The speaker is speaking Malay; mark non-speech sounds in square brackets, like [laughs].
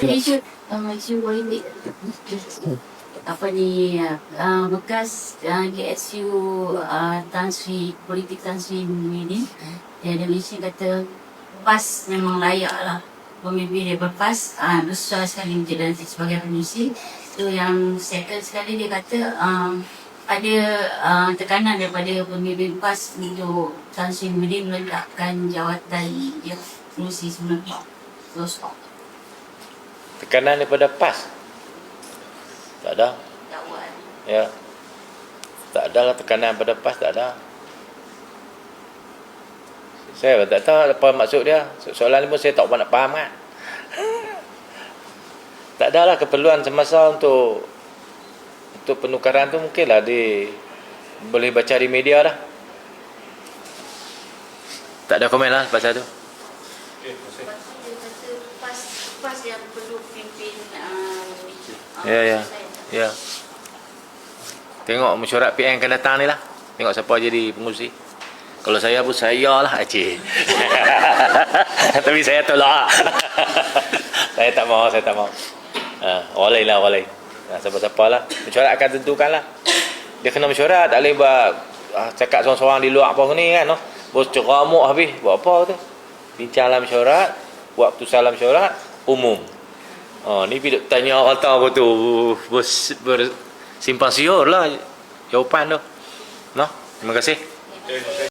Malaysia, uh, Malaysia boleh apa ni uh, bekas uh, GSU uh, Tan Sri politik Tan Sri ini dia ada Malaysia kata PAS memang layak lah. Pemimpin dia berpas uh, besar sekali menjadi sebagai penyusi itu yang second sekali dia kata um, ada uh, tekanan daripada pemimpin PAS untuk Tan Sri Muhyiddin meletakkan jawatan dia penyusi sebenarnya. So, stop Tekanan daripada PAS. Tak ada. dakwaan Ya. Tak ada lah tekanan pada PAS, tak ada. Saya tak tahu apa maksud dia. So- Soalan ni pun saya tak nak faham kan. [laughs] Tak ada lah keperluan semasa untuk untuk penukaran tu mungkinlah di boleh baca di media dah. Tak ada komen lah pasal tu. Lepas PAS yang perlu pimpin uh, Ya, ya. Ya. Tengok mesyuarat PN akan datang ni lah. Tengok siapa jadi pengurusi. Kalau saya pun saya lah Aceh. [laughs] Tapi saya tolak [laughs] saya tak mau, saya tak mau. Ha, orang lain lah, orang lain. Ha, siapa-siapa lah. Mesyuarat akan tentukan lah. Dia kena mesyuarat. Tak boleh buat ah, cakap seorang-seorang di luar apa ni kan. No? Bos ceramuk habis. Buat apa tu? Bincang dalam mesyuarat. Buat keputusan dalam mesyuarat. Umum. Oh, ni bila tanya orang tahu apa tu bers, ber, simpang siur lah jawapan tu. No? Terima kasih.